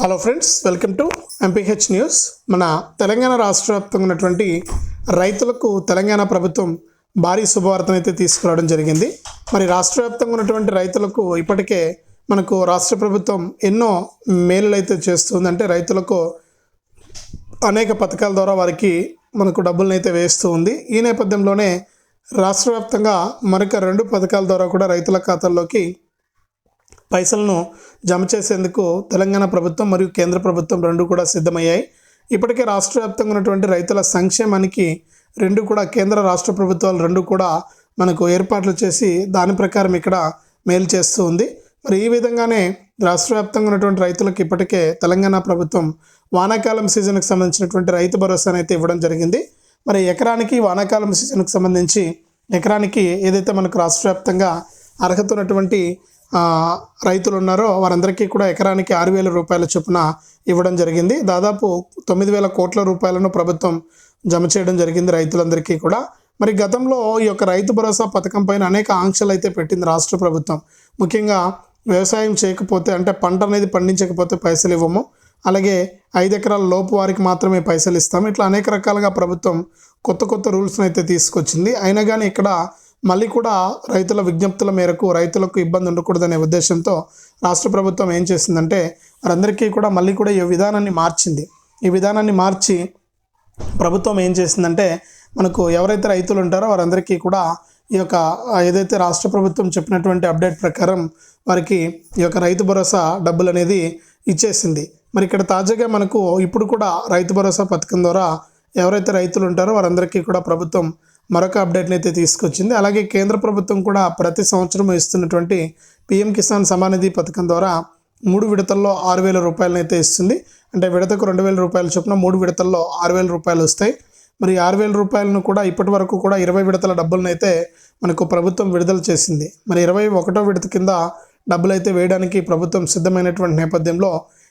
Hello friends welcome to MPH news మన తెలంగాణ రాష్ట్ర వ్యాప్తంగా ఉన్నటువంటి రైతులకు తెలంగాణ ప్రభుత్వం భారీ శుభవార్తను అయితే తీసుకురావడం జరిగింది. మరి రాష్ట్ర వ్యాప్తంగా ఉన్నటువంటి రైతులకు ఇప్పటికే మనకు రాష్ట్ర ప్రభుత్వం ఎన్నో మేలులు అయితే చేస్తుంది. అంటే రైతులకు అనేక పథకాల ద్వారా వారికి మనకు డబ్బులను అయితే వేస్తూ ఉంది. ఈ నేపథ్యంలోనే రాష్ట్ర వ్యాప్తంగా మరొక రెండు పథకాల ద్వారా కూడా రైతుల ఖాతాల్లోకి పైసలను జమ చేసేందుకు తెలంగాణ ప్రభుత్వం మరియు కేంద్ర ప్రభుత్వం రెండు కూడా సిద్ధమయ్యాయి. ఇప్పటికే రాష్ట్ర వ్యాప్తంగా ఉన్నటువంటి రైతుల సంక్షేమానికి రెండు కూడా కేంద్ర రాష్ట్ర ప్రభుత్వాలు రెండు కూడా మనకు ఏర్పాట్లు చేసి దాని ప్రకారం ఇక్కడ మేలు చేస్తూ ఉంది. మరి ఈ విధంగానే రాష్ట్ర వ్యాప్తంగా ఉన్నటువంటి రైతులకు ఇప్పటికే తెలంగాణ ప్రభుత్వం వానాకాలం సీజన్కి సంబంధించినటువంటి రైతు భరోసాను అయితే ఇవ్వడం జరిగింది. మరి ఎకరానికి వానాకాలం సీజన్కి సంబంధించి ఎకరానికి ఏదైతే మనకు రాష్ట్ర వ్యాప్తంగా అర్హత ఉన్నటువంటి రైతులు ఉన్నారో వారందరికీ కూడా ఎకరానికి ఆరు వేల రూపాయల చొప్పున ఇవ్వడం జరిగింది. దాదాపు తొమ్మిది వేల కోట్ల రూపాయలను ప్రభుత్వం జమ చేయడం జరిగింది రైతులందరికీ కూడా. మరి గతంలో ఈ యొక్క రైతు భరోసా పథకం పైన అనేక ఆంక్షలు అయితే పెట్టింది రాష్ట్ర ప్రభుత్వం. ముఖ్యంగా వ్యవసాయం చేయకపోతే అంటే పంట అనేది పండించకపోతే పైసలు ఇవ్వము. అలాగే ఐదు ఎకరాల లోపు వారికి మాత్రమే పైసలు ఇస్తాం ఇట్లా అనేక రకాలుగా ప్రభుత్వం కొత్త కొత్త రూల్స్ని అయితే తీసుకొచ్చింది. అయినా కానీ ఇక్కడ మళ్ళీ కూడా రైతుల విజ్ఞప్తుల మేరకు రైతులకు ఇబ్బంది ఉండకూడదనే ఉద్దేశంతో రాష్ట్ర ప్రభుత్వం ఏం చేసిందంటే వారందరికీ కూడా మళ్ళీ కూడా ఈ విధానాన్ని మార్చింది. ఈ విధానాన్ని మార్చి ప్రభుత్వం ఏం చేసిందంటే మనకు ఎవరైతే రైతులు ఉంటారో వారందరికీ కూడా ఈ యొక్క ఏదైతే రాష్ట్ర ప్రభుత్వం చెప్పినటువంటి అప్డేట్ ప్రకారం వారికి ఈ యొక్క రైతు భరోసా డబ్బులు అనేది ఇచ్చేసింది. మరి ఇక్కడ తాజాగా మనకు ఇప్పుడు కూడా రైతు భరోసా పథకం ద్వారా ఎవరైతే రైతులు ఉంటారో వారందరికీ కూడా ప్రభుత్వం మరొక అప్డేట్ని అయితే తీసుకొచ్చింది. అలాగే కేంద్ర ప్రభుత్వం కూడా ప్రతి సంవత్సరం ఇస్తున్నటువంటి పిఎం కిసాన్ సమానిధి పథకం ద్వారా మూడు విడతల్లో ఆరు వేల రూపాయలను అయితే ఇస్తుంది. అంటే విడతకు రెండు వేల రూపాయల చొప్పున మూడు విడతల్లో ఆరు వేల రూపాయలు వస్తాయి. మరి ఆరు వేల రూపాయలను కూడా ఇప్పటి వరకు కూడా ఇరవై విడతల డబ్బులను అయితే మనకు ప్రభుత్వం విడుదల చేసింది. మరి ఇరవై ఒకటో విడత కింద డబ్బులు అయితే వేయడానికి ప్రభుత్వం సిద్ధమైనటువంటి నేపథ్యంలో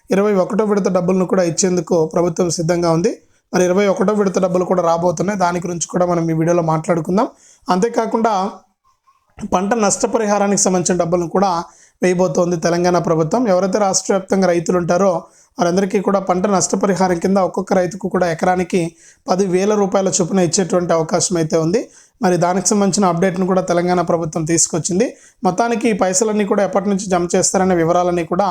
ఇరవై ఒకటో విడత డబ్బులను కూడా ఇచ్చేందుకు ప్రభుత్వం సిద్ధంగా ఉంది. మరి ఇరవై ఒకటో విడత డబ్బులు కూడా రాబోతున్నాయి. దాని గురించి కూడా మనం ఈ వీడియోలో మాట్లాడుకుందాం. అంతేకాకుండా పంట నష్టపరిహారానికి సంబంధించిన డబ్బులను కూడా వేయబోతోంది తెలంగాణ ప్రభుత్వం. ఎవరైతే రాష్ట్ర వ్యాప్తంగా రైతులు ఉంటారో వారందరికీ కూడా పంట నష్టపరిహారం కింద ఒక్కొక్క రైతుకు కూడా ఎకరానికి పదివేల రూపాయల చొప్పున ఇచ్చేటువంటి అవకాశం అయితే ఉంది. మరి దానికి సంబంధించిన అప్డేట్ను కూడా తెలంగాణ ప్రభుత్వం తీసుకొచ్చింది. మొత్తానికి ఈ పైసలన్నీ కూడా ఎప్పటి నుంచి జమ చేస్తారనే వివరాలన్నీ కూడా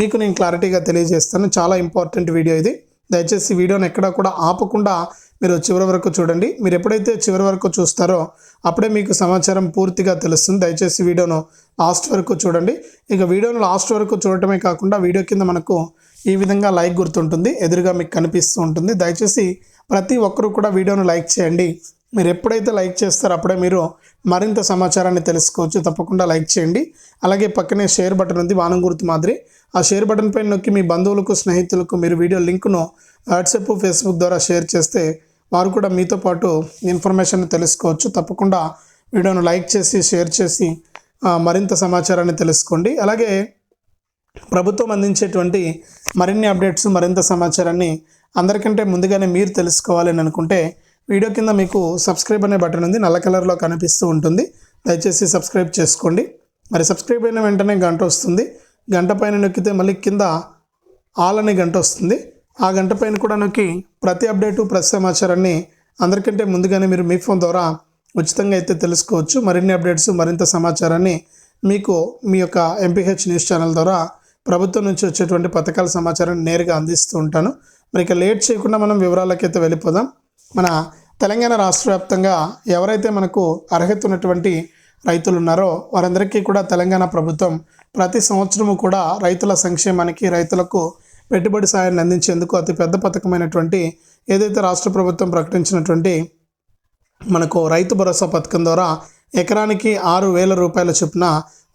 మీకు నేను క్లారిటీగా తెలియజేస్తాను. చాలా ఇంపార్టెంట్ వీడియో ఇది. దయచేసి వీడియోని ఎక్కడా కూడా ఆపకుండా మీరు చివరి వరకు చూడండి. మీరు ఎప్పుడైతే చివరి వరకు చూస్తారో అప్పుడే మీకు సమాచారం పూర్తిగా తెలుస్తుంది. దయచేసి వీడియోను లాస్ట్ వరకు చూడండి. ఇక వీడియోను లాస్ట్ వరకు చూడటమే కాకుండా వీడియో కింద మనకు ఈ విధంగా లైక్ గుర్తుంటుంది. ఎదురుగా మీకు కనిపిస్తూ ఉంటుంది. దయచేసి ప్రతి ఒక్కరూ కూడా వీడియోను లైక్ చేయండి. మీరు ఎప్పుడైతే లైక్ చేస్తారో అప్పుడే మీరు మరింత సమాచారాన్ని తెలుసుకోవచ్చు. తప్పకుండా లైక్ చేయండి. అలాగే పక్కనే షేర్ బటన్ ఉంది వానం గుర్తు మాదిరి. ఆ షేర్ బటన్ పైన నొక్కి మీ బంధువులకు స్నేహితులకు మీరు వీడియో లింక్ను వాట్సాప్ ఫేస్బుక్ ద్వారా షేర్ చేస్తే వారు కూడా మీతో పాటు ఇన్ఫర్మేషన్ తెలుసుకోవచ్చు. తప్పకుండా వీడియోను లైక్ చేసి షేర్ చేసి మరింత సమాచారాన్ని తెలుసుకోండి. అలాగే ప్రభుత్వం అందించేటువంటి మరిన్ని అప్డేట్స్ మరింత సమాచారాన్ని అందరికంటే ముందుగానే మీరు తెలుసుకోవాలని అనుకుంటే వీడియో కింద మీకు సబ్స్క్రైబ్ అనే బటన్ ఉంది నల్ల కలర్లో కనిపిస్తూ ఉంటుంది. దయచేసి సబ్స్క్రైబ్ చేసుకోండి. మరి సబ్స్క్రైబ్ అయిన వెంటనే గంట వస్తుంది. గంట పైన నొక్కితే మళ్ళీ కింద ఆల్ అనే గంట వస్తుంది. ఆ గంట పైన కూడా నొక్కి ప్రతి అప్డేటు ప్రతి సమాచారాన్ని అందరికంటే ముందుగానే మీరు మీ ఫోన్ ద్వారా ఉచితంగా అయితే తెలుసుకోవచ్చు. మరిన్ని అప్డేట్స్ మరింత సమాచారాన్ని మీకు మీ యొక్క ఎంపీహెచ్ న్యూస్ ఛానల్ ద్వారా ప్రభుత్వం నుంచి వచ్చేటువంటి పథకాల సమాచారాన్ని నేరుగా అందిస్తూ ఉంటాను. మరి ఇక లేట్ చేయకుండా మనం వివరాలకైతే వెళ్ళిపోదాం. మన తెలంగాణ రాష్ట్ర వ్యాప్తంగా ఎవరైతే మనకు అర్హత ఉన్నటువంటి రైతులు ఉన్నారో వారందరికీ కూడా తెలంగాణ ప్రభుత్వం ప్రతి సంవత్సరము కూడా రైతుల సంక్షేమానికి రైతులకు పెట్టుబడి సాయాన్ని అందించేందుకు అతి పెద్ద పథకమైనటువంటి ఏదైతే రాష్ట్ర ప్రభుత్వం ప్రకటించినటువంటి మనకు రైతు భరోసా పథకం ద్వారా ఎకరానికి ఆరు వేల రూపాయల చొప్పున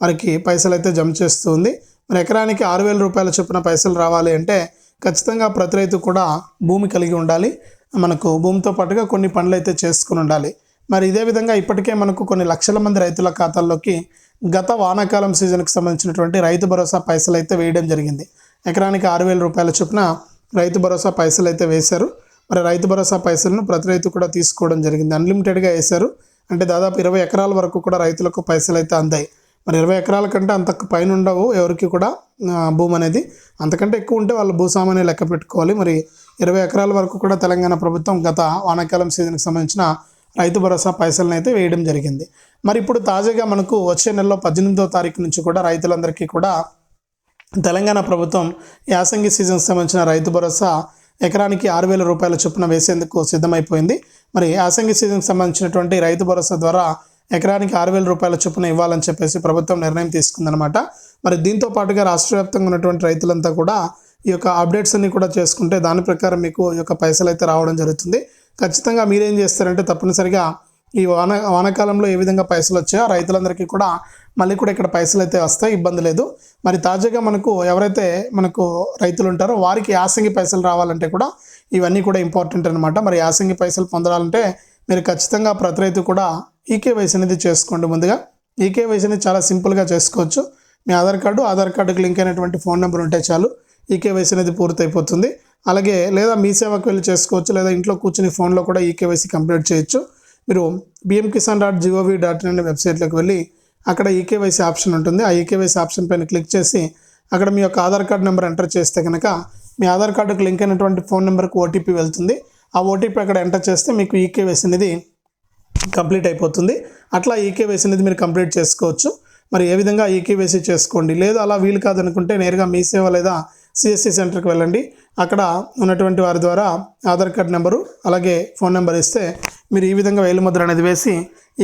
వారికి పైసలు అయితే జమ చేస్తుంది మరి ఎకరానికి ఆరు వేల రూపాయల చొప్పున పైసలు రావాలి అంటే ఖచ్చితంగా ప్రతి రైతు కూడా భూమి కలిగి ఉండాలి. మనకు భూమితో పాటుగా కొన్ని పనులు అయితే చేసుకుని ఉండాలి. మరి ఇదే విధంగా ఇప్పటికే మనకు కొన్ని లక్షల మంది రైతుల ఖాతాల్లోకి గత వానాకాలం సీజన్కి సంబంధించినటువంటి రైతు భరోసా పైసలు అయితే వేయడం జరిగింది. ఎకరానికి ఆరు వేల రూపాయల చొప్పున రైతు భరోసా పైసలు అయితే వేశారు. మరి రైతు భరోసా పైసలను ప్రతి రైతు కూడా తీసుకోవడం జరిగింది. అన్లిమిటెడ్గా వేశారు. అంటే దాదాపు ఇరవై ఎకరాల వరకు కూడా రైతులకు పైసలు అయితే అందాయి. మరి ఇరవై ఎకరాల కంటే అంత పైన ఉండవు ఎవరికి కూడా భూమి అనేది. అంతకంటే ఎక్కువ ఉంటే వాళ్ళు భూస్వామిని లెక్క పెట్టుకోవాలి. మరి ఇరవై ఎకరాల వరకు కూడా తెలంగాణ ప్రభుత్వం గత వానాకాలం సీజన్కి సంబంధించిన రైతు భరోసా పైసలను అయితే వేయడం జరిగింది. మరి ఇప్పుడు తాజాగా మనకు వచ్చే నెలలో పద్దెనిమిదో తారీఖు నుంచి కూడా రైతులందరికీ కూడా తెలంగాణ ప్రభుత్వం యాసంగి సీజన్కి సంబంధించిన రైతు భరోసా ఎకరానికి ఆరు వేల రూపాయల చొప్పున వేసేందుకు సిద్ధమైపోయింది. మరి యాసంగి సీజన్కి సంబంధించినటువంటి రైతు భరోసా ద్వారా ఎకరానికి ఆరు వేల రూపాయల చొప్పున ఇవ్వాలని చెప్పేసి ప్రభుత్వం నిర్ణయం తీసుకుందనమాట మరి దీంతో పాటుగా రాష్ట్ర వ్యాప్తంగా ఉన్నటువంటి రైతులంతా కూడా ఈ యొక్క అప్డేట్స్ అన్ని కూడా చేసుకుంటే దాని ప్రకారం మీకు ఈ యొక్క పైసలు అయితే రావడం జరుగుతుంది. ఖచ్చితంగా మీరేం చేస్తారంటే తప్పనిసరిగా ఈ వాన వానాకాలంలో ఏ విధంగా పైసలు వచ్చాయో రైతులందరికీ కూడా మళ్ళీ కూడా ఇక్కడ పైసలు అయితే వస్తాయి ఇబ్బంది లేదు. మరి తాజాగా మనకు ఎవరైతే మనకు రైతులు ఉంటారో వారికి యాసంగి పైసలు రావాలంటే కూడా ఇవన్నీ కూడా ఇంపార్టెంట్ అనమాట మరి యాసంగి పైసలు పొందాలంటే మీరు ఖచ్చితంగా ప్రతి రైతు కూడా ఈకేవైసీ అనేది చేసుకోండి ముందుగా. ఈకేవైసీ అనేది చాలా సింపుల్గా చేసుకోవచ్చు. మీ ఆధార్ కార్డు ఆధార్ కార్డుకి లింక్ అయినటువంటి ఫోన్ నెంబర్ ఉంటే చాలు ఈకేవైసీ అనేది పూర్తయిపోతుంది. అలాగే లేదా మీ సేవకు వెళ్ళి చేసుకోవచ్చు లేదా ఇంట్లో కూర్చుని ఫోన్లో కూడా ఈకేవైసీ కంప్లీట్ చేయొచ్చు. మీరు PM Kisan dot gov dot in అనే వెబ్సైట్లోకి వెళ్ళి అక్కడ ఈకేవైసీ ఆప్షన్ ఉంటుంది. ఆ ఈకేవైసీ ఆప్షన్ పైన క్లిక్ చేసి అక్కడ మీ యొక్క ఆధార్ కార్డ్ నెంబర్ ఎంటర్ చేస్తే కనుక మీ ఆధార్ కార్డుకు లింక్ అయినటువంటి ఫోన్ నెంబర్కి ఓటీపీ వెళ్తుంది. ఆ ఓటీపీ అక్కడ ఎంటర్ చేస్తే మీకు ఈకేవైసీ అనేది కంప్లీట్ అయిపోతుంది. అట్లా ఈకేవైసీ అనేది మీరు కంప్లీట్ చేసుకోవచ్చు. మరి ఏ విధంగా ఈకేవైసీ చేసుకోండి? లేదు అలా వీలు కాదనుకుంటే నేరుగా మీ సేవ లేదా సిఎస్సి సెంటర్కి వెళ్ళండి. అక్కడ ఉన్నటువంటి వారి ద్వారా ఆధార్ కార్డ్ నెంబరు అలాగే ఫోన్ నెంబర్ ఇస్తే మీరు ఈ విధంగా వేలుముద్ర అనేది వేసి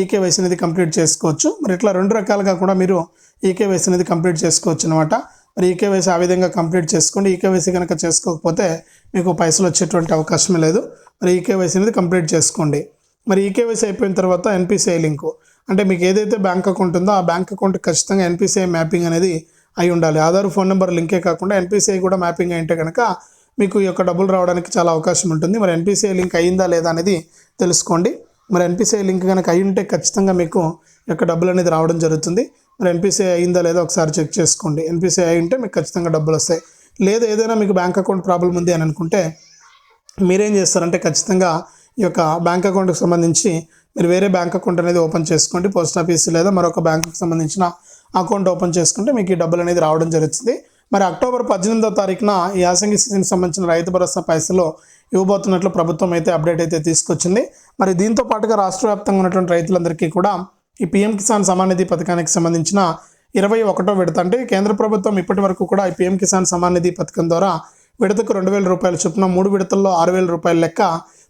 ఈకేవైసీ అనేది కంప్లీట్ చేసుకోవచ్చు. మరి ఇట్లా రెండు రకాలుగా కూడా మీరు ఈకేవైసీ అనేది కంప్లీట్ చేసుకోవచ్చు అనమాట మరి ఈకేవైసీ ఆ విధంగా కంప్లీట్ చేసుకోండి. ఈకేవైసీ కనుక చేసుకోకపోతే మీకు పైసలు వచ్చేటువంటి అవకాశమే లేదు. మరి ఈకేవైసీ అనేది కంప్లీట్ చేసుకోండి. మరి ఈకేవైసీ అయిపోయిన తర్వాత ఎన్పిసిఐ లింకు. అంటే మీకు ఏదైతే బ్యాంక్ అకౌంట్ ఉందో ఆ బ్యాంక్ అకౌంట్ ఖచ్చితంగా ఎన్పిసిఐ మ్యాపింగ్ అనేది అయి ఉండాలి. ఆధార్ ఫోన్ నెంబర్ లింకే కాకుండా ఎన్పిసిఐ కూడా మ్యాపింగ్ అయింటే కనుక మీకు ఈ యొక్క డబ్బులు రావడానికి చాలా అవకాశం ఉంటుంది. మరి ఎన్పిసిఐ లింక్ అయ్యిందా లేదా అనేది తెలుసుకోండి. మరి ఎన్పిసిఐ లింక్ కనుక అయి ఉంటే ఖచ్చితంగా మీకు ఈ యొక్క డబ్బులు అనేది రావడం జరుగుతుంది. మరి ఎన్పిసిఐ అయిందా లేదా ఒకసారి చెక్ చేసుకోండి. ఎన్పిసిఐ అయి ఉంటే మీకు ఖచ్చితంగా డబ్బులు వస్తాయి. లేదా ఏదైనా మీకు బ్యాంక్ అకౌంట్ ప్రాబ్లం ఉంది అని అనుకుంటే మీరేం చేస్తారంటే ఖచ్చితంగా ఈ యొక్క బ్యాంక్ అకౌంట్కి సంబంధించి మీరు వేరే బ్యాంక్ అకౌంట్ అనేది ఓపెన్ చేసుకోండి పోస్ట్ ఆఫీస్ లేదా మరొక బ్యాంకుకి సంబంధించిన అకౌంట్ ఓపెన్ చేసుకుంటే మీకు ఈ డబ్బులు అనేది రావడం జరుగుతుంది. మరి అక్టోబర్ పద్దెనిమిదో తారీఖున ఈ యాసంగి సీజన్కి సంబంధించిన రైతు భరోసా పైసలు ఇవ్వబోతున్నట్లు ప్రభుత్వం అయితే అప్డేట్ అయితే తీసుకొచ్చింది. మరి దీంతో పాటుగా రాష్ట్ర వ్యాప్తంగా ఉన్నటువంటి రైతులందరికీ కూడా ఈ పిఎం కిసాన్ సమాన్ నిధి పథకానికి సంబంధించిన ఇరవై ఒకటో విడత అంటే కేంద్ర ప్రభుత్వం ఇప్పటి వరకు కూడా ఈ పిఎం కిసాన్ సమాన్ నిధి పథకం ద్వారా విడతకు రెండు వేల రూపాయల చొప్పున మూడు విడతల్లో ఆరు వేల రూపాయల లెక్క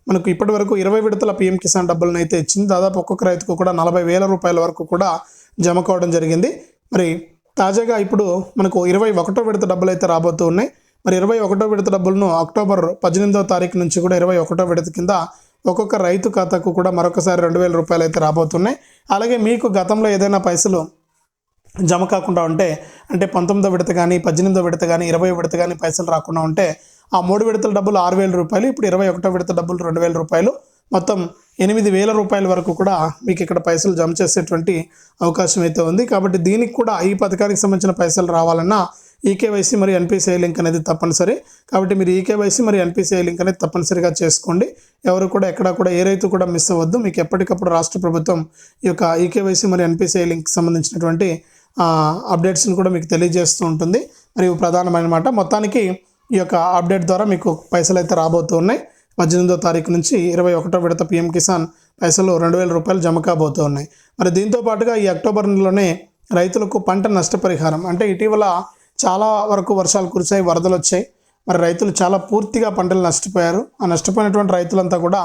మనకు ఇప్పటి వరకు ఇరవై విడతల పిఎం కిసాన్ డబ్బులను అయితే ఇచ్చింది. దాదాపు ఒక్కొక్క రైతుకు కూడా నలభై వేల రూపాయల వరకు కూడా జమ కావడం జరిగింది. మరి తాజాగా ఇప్పుడు మనకు ఇరవై ఒకటో విడత డబ్బులు అయితే రాబోతూ ఉన్నాయి. మరి ఇరవై ఒకటో విడత డబ్బులను అక్టోబర్ పద్దెనిమిదవ తారీఖు నుంచి కూడా ఇరవై ఒకటో విడత కింద ఒక్కొక్క రైతు ఖాతాకు కూడా మరొకసారి రెండు వేల రూపాయలు అయితే రాబోతున్నాయి. అలాగే మీకు గతంలో ఏదైనా పైసలు జమ కాకుండా ఉంటే అంటే పంతొమ్మిదో విడత కానీ పద్దెనిమిదో విడత కానీ ఇరవై విడత కానీ పైసలు రాకుండా ఉంటే ఆ మూడు విడతల డబ్బులు ఆరు వేల రూపాయలు ఇప్పుడు ఇరవై ఒకటో విడత డబ్బులు రెండు వేల రూపాయలు. మొత్తం ఎనిమిది వేల రూపాయల వరకు కూడా మీకు ఇక్కడ పైసలు జమ చేసేటువంటి అవకాశం అయితే ఉంది. కాబట్టి దీనికి కూడా ఈ పథకానికి సంబంధించిన పైసలు రావాలన్నా ఈకేవైసీ మరియు ఎన్పిసిఐ లింక్ అనేది తప్పనిసరి. కాబట్టి మీరు ఈకేవైసీ మరియు ఎన్పిసిఐ లింక్ అనేది తప్పనిసరిగా చేసుకోండి. ఎవరు కూడా ఎక్కడ కూడా ఏ రైతు కూడా మిస్ అవ్వద్దు. మీకు ఎప్పటికప్పుడు రాష్ట్ర ప్రభుత్వం ఈ యొక్క ఈకేవైసీ మరియు ఎన్పిసిఐ లింక్ సంబంధించినటువంటి అప్డేట్స్ని కూడా మీకు తెలియజేస్తూ ఉంటుంది. మరియు ప్రధానమైన మాట మొత్తానికి ఈ యొక్క అప్డేట్ ద్వారా మీకు పైసలు అయితే రాబోతూ ఉన్నాయి. పద్దెనిమిదో తారీఖు నుంచి ఇరవై ఒకటో విడత పిఎం కిసాన్ పైసలు రెండు వేల రూపాయలు జమ కాబోతూ ఉన్నాయి. మరి దీంతో పాటుగా ఈ అక్టోబర్ నెలలోనే రైతులకు పంట నష్టపరిహారం అంటే ఇటీవల చాలా వరకు వర్షాలు కురిశాయి వరదలు వచ్చాయి. మరి రైతులు చాలా పూర్తిగా పంటలు నష్టపోయారు. ఆ నష్టపోయినటువంటి రైతులంతా కూడా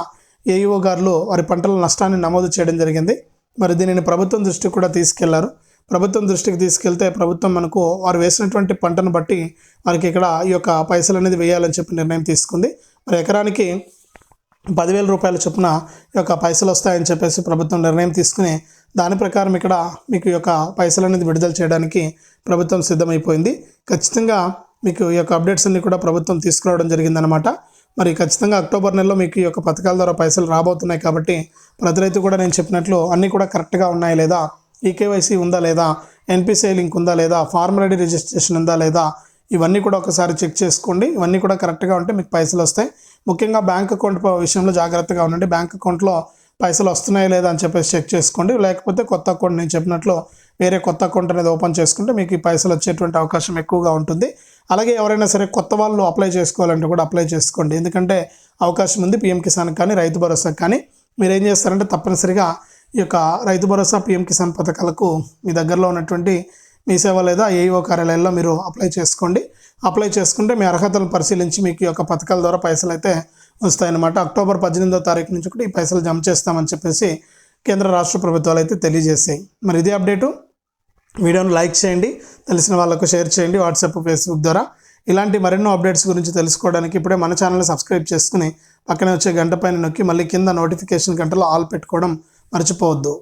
ఏఈఓ గారులు వారి పంటల నష్టాన్ని నమోదు చేయడం జరిగింది. మరి దీనిని ప్రభుత్వం దృష్టికి కూడా తీసుకెళ్ళారు. ప్రభుత్వం దృష్టికి తీసుకెళ్తే ప్రభుత్వం మనకు వారు వేసినటువంటి పంటను బట్టి మనకి ఇక్కడ ఈ యొక్క పైసలు అనేది వేయాలని చెప్పి నిర్ణయం తీసుకుంది. మరి ఎకరానికి పదివేల రూపాయల చొప్పున ఈ యొక్క పైసలు వస్తాయని చెప్పేసి ప్రభుత్వం నిర్ణయం తీసుకుని దాని ప్రకారం ఇక్కడ మీకు ఈ యొక్క పైసలు అనేది విడుదల చేయడానికి ప్రభుత్వం సిద్ధమైపోయింది. ఖచ్చితంగా మీకు ఈ యొక్క అప్డేట్స్ అన్ని కూడా ప్రభుత్వం తీసుకురావడం జరిగిందనమాట మరి ఖచ్చితంగా అక్టోబర్ నెలలో మీకు ఈ యొక్క పథకాల ద్వారా పైసలు రాబోతున్నాయి కాబట్టి ప్రతి రైతు కూడా నేను చెప్పినట్లు అన్నీ కూడా కరెక్ట్గా ఉన్నాయి లేదా ఈకేవైసీ ఉందా లేదా? ఎన్పిసిఐ లింక్ ఉందా లేదా? ఫార్మల్ ఐడి రిజిస్ట్రేషన్ ఉందా లేదా? ఇవన్నీ కూడా ఒకసారి చెక్ చేసుకోండి. ఇవన్నీ కూడా కరెక్ట్గా ఉంటే మీకు పైసలు వస్తాయి. ముఖ్యంగా బ్యాంక్ అకౌంట్ విషయంలో జాగ్రత్తగా ఉండండి. బ్యాంక్ అకౌంట్లో పైసలు వస్తున్నాయా లేదా అని చెప్పేసి చెక్ చేసుకోండి. లేకపోతే కొత్త అకౌంట్ నేను చెప్పినట్లు వేరే కొత్త అకౌంట్ అనేది ఓపెన్ చేసుకుంటే మీకు ఈ పైసలు వచ్చేటువంటి అవకాశం ఎక్కువగా ఉంటుంది. అలాగే ఎవరైనా సరే కొత్త వాళ్ళు అప్లై చేసుకోవాలంటే కూడా అప్లై చేసుకోండి. ఎందుకంటే అవకాశం ఉంది. పిఎం కిసాన్ కానీ రైతు భరోసా కానీ. మీరు ఏం చేస్తారంటే తప్పనిసరిగా ఈ యొక్క రైతు భరోసా పిఎం కిసాన్ పథకాలకు మీ దగ్గరలో ఉన్నటువంటి మీ సేవ లేదా ఏఈఓ కార్యాలయంలో మీరు అప్లై చేసుకోండి. అప్లై చేసుకుంటే మీ అర్హతలను పరిశీలించి మీకు ఈ యొక్క పథకాల ద్వారా పైసలు అయితే వస్తాయన్నమాట. అక్టోబర్ పద్దెనిమిదో తారీఖు నుంచి కూడా ఈ పైసలు జమ చేస్తామని చెప్పేసి కేంద్ర రాష్ట్ర ప్రభుత్వాలు అయితే తెలియజేసాయి మరి ఇదే అప్డేటు. వీడియోను లైక్ చేయండి తెలిసిన వాళ్ళకు షేర్ చేయండి వాట్సాప్ ఫేస్బుక్ ద్వారా. ఇలాంటి మరెన్నో అప్డేట్స్ గురించి తెలుసుకోవడానికి ఇప్పుడే మన ఛానల్ని సబ్స్క్రైబ్ చేసుకుని పక్కనే వచ్చే గంట పైన నొక్కి మళ్ళీ కింద నోటిఫికేషన్ గంటలో ఆల్ పెట్టుకోవడం మర్చిపోవద్దు